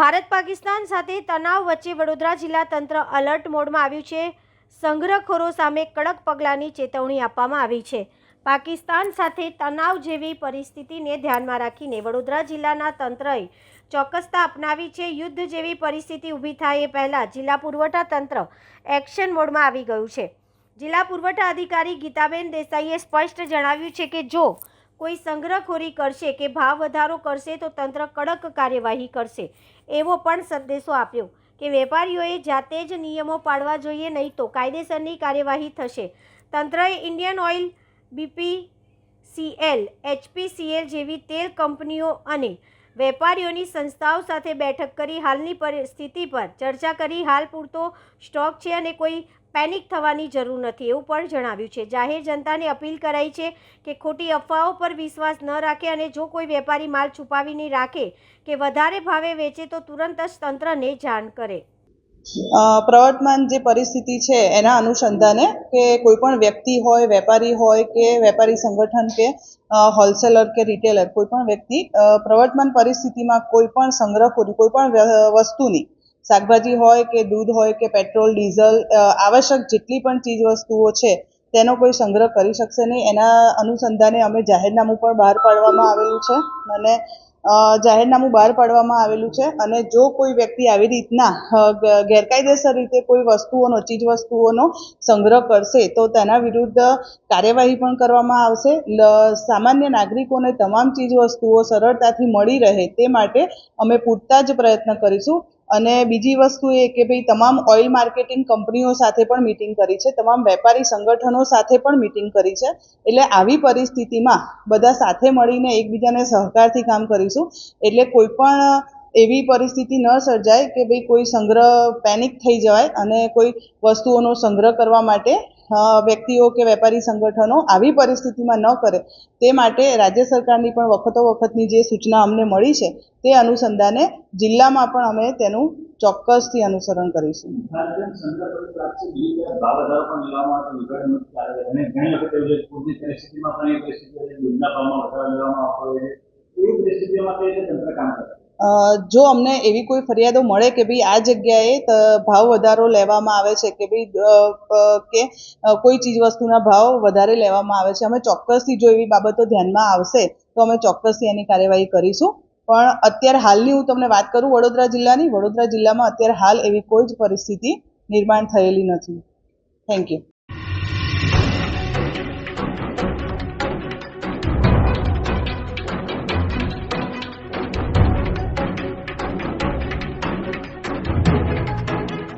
ભારત પાકિસ્તાન સાથે તણાવ વચ્ચે વડોદરા જિલ્લા તંત્ર અલર્ટ મોડમાં આવ્યું છે. સંગ્રહખોરો સામે કડક પગલાંની ચેતવણી આપવામાં આવી છે. પાકિસ્તાન સાથે તણાવ જેવી પરિસ્થિતિને ધ્યાનમાં રાખીને વડોદરા જિલ્લાના તંત્રએ ચોક્કસતા અપનાવી છે. યુદ્ધ જેવી પરિસ્થિતિ ઊભી થાય એ પહેલાં જિલ્લા પુરવઠા તંત્ર એક્શન મોડમાં આવી ગયું છે. જિલ્લા પુરવઠા અધિકારી ગીતાબેન દેસાઈએ સ્પષ્ટ જણાવ્યું છે કે જો કોઈ સંગ્રહખોરી કરશે કે ભાવ વધારો કરશે તો તંત્ર કડક કાર્યવાહી કરશે, એવો પણ સંદેશો આપ્યો કે વેપારીઓએ જાતે જ નિયમો પાળવા જોઈએ નહીં તો કાયદેસરની કાર્યવાહી થશે. તંત્રએ Indian oil BP CL HPCL જેવી તેલ કંપનીઓ અને વેપારીઓની સંસ્થાઓ સાથે બેઠક કરી હાલની પરિસ્થિતિ પર ચર્ચા કરી. હાલ પૂરતો સ્ટોક છે અને કોઈ પેનિક થવાની જરૂર નથી એવું પણ જણાવ્યું છે. જાહેર જનતાને અપીલ કરાઈ છે કે ખોટી અફવાઓ પર વિશ્વાસ ન રાખે અને જો કોઈ વેપારી માલ છુપાવીને રાખે કે વધારે ભાવે વેચે તો તુરંત જ તંત્રને જાણ કરે. પ્રવર્તમાન જે પરિસ્થિતિ છે એના અનુસંધાને કે કોઈ પણ વ્યક્તિ હોય, વેપારી હોય કે વેપારી સંગઠન કે હોલસેલર કે રિટેલર કોઈ પણ વ્યક્તિ પ્રવર્તમાન પરિસ્થિતિમાં કોઈ પણ સંગ્રહખોરી કોઈ પણ વસ્તુની શાકભાજી હોય કે દૂધ હોય કે પેટ્રોલ, ડીઝલ આવશ્યક જેટલી પણ ચીજવસ્તુઓ છે, તેનો કોઈ સંગ્રહ કરી શકશે નહીં. એના અનુસંધાને અમે જાહેરનામું પણ બહાર પાડવામાં આવેલું છે અને જાહેરનામું બહાર પાડવામાં આવેલું છે અને જો કોઈ વ્યક્તિ આવી રીતના ગેરકાયદેસર રીતે કોઈ વસ્તુઓનો, ચીજ વસ્તુઓનો સંગ્રહ કરશે, તો તેના વિરુદ્ધ કાર્યવાહી પણ કરવામાં આવશે. સામાન્ય નાગરિકોને તમામ ચીજ વસ્તુઓ સરળતાથી મળી રહે તે માટે અમે પૂરતા જ પ્રયત્ન કરીશું. અને બીજી વસ્તુ એ કે ભાઈ તમામ ઓઇલ માર્કેટિંગ કંપનીઓ સાથે પણ મિટિંગ કરી છે, તમામ વેપારી સંગઠનો સાથે પણ મિટિંગ કરી છે, એટલે આવી પરિસ્થિતિમાં બધા સાથે મળીને એકબીજાને સહકારથી કામ કરીશું, એટલે કોઈ પણ એવી પરિસ્થિતિ ન સર્જાય કે ભાઈ કોઈ સંગ્રહ પેનિક થઈ જવાય અને કોઈ વસ્તુઓનો સંગ્રહ કરવા માટે વ્યક્તિઓ કે વેપારી સંગઠનો આવી પરિસ્થિતિમાં ન કરે, તે માટે રાજ્ય સરકારની પણ વખતો વખતની જે સૂચના અમને મળી છે, તે અનુસંધાને જિલ્લામાં પણ અમે તેનું ચોક્કસથી અનુસરણ કરીશું. પરિસ્થિતિમાં જો અમને એવી કોઈ ફરિયાદો મળે કે ભાઈ આ જગ્યાએ ભાવ વધારો લેવામાં આવે છે કે ભાઈ કે કોઈ ચીજ વસ્તુના ભાવ વધારે લેવામાં આવે છે, અમે ચોક્કસથી જો એવી બાબતો ધ્યાનમાં આવશે, તો અમે ચોક્કસથી એની કાર્યવાહી કરીશું. પણ અત્યારે હાલની હું તમને વાત કરું, વડોદરા જિલ્લાની, વડોદરા જિલ્લામાં અત્યારે હાલ એવી કોઈ જ પરિસ્થિતિ નિર્માણ થયેલી નથી. Thank you